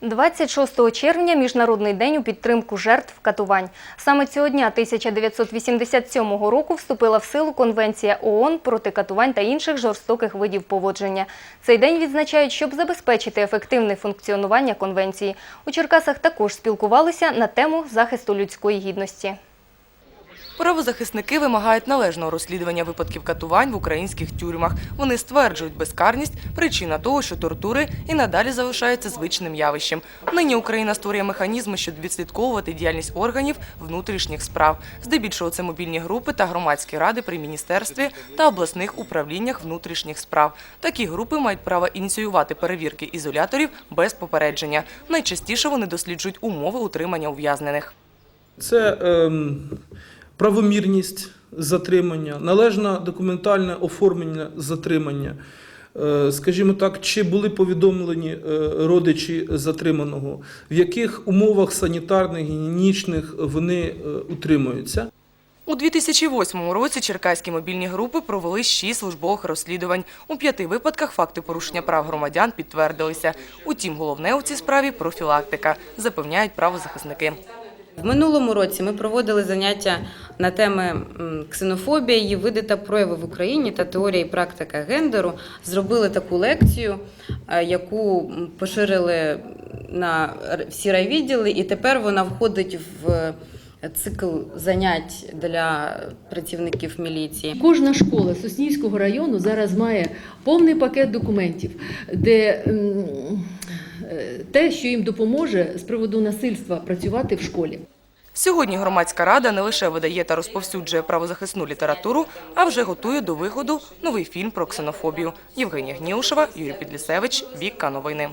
26 червня – Міжнародний день у підтримку жертв катувань. Саме цього дня 1987 року вступила в силу Конвенція ООН проти катувань та інших жорстоких видів поводження. Цей день відзначають, щоб забезпечити ефективне функціонування конвенції. У Черкасах також спілкувалися на тему захисту людської гідності. Правозахисники вимагають належного розслідування випадків катувань в українських тюрмах. Вони стверджують, безкарність – причина того, що тортури і надалі залишаються звичним явищем. Нині Україна створює механізми, щоб відслідковувати діяльність органів внутрішніх справ. Здебільшого це мобільні групи та громадські ради при міністерстві та обласних управліннях внутрішніх справ. Такі групи мають право ініціювати перевірки ізоляторів без попередження. Найчастіше вони досліджують умови утримання ув'язнених. Це ем, правомірність затримання, належне документальне оформлення затримання. Е, Скажімо так, чи були повідомлені е, родичі затриманого, в яких умовах санітарних, гігієнічних вони е, утримуються. У 2008 році черкаські мобільні групи провели шість службових розслідувань. У п'яти випадках факти порушення прав громадян підтвердилися. Утім, головне у цій справі профілактика, запевняють правозахисники. В минулому році ми проводили заняття на теми ксенофобія, її види та прояви в Україні та теорія і практика гендеру. Зробили таку лекцію, е, яку поширили на всі райвідділи, і тепер вона входить в цикл занять для працівників міліції. Кожна школа Соснівського району зараз має повний пакет документів, де е, те, що їм допоможе з приводу насильства працювати в школі. Сьогодні громадська рада не лише видає та розповсюджує правозахисну літературу, а вже готує до виходу новий фільм про ксенофобію. Євгенія Гніушева, Юрій Підлісевич, Вікка Новини.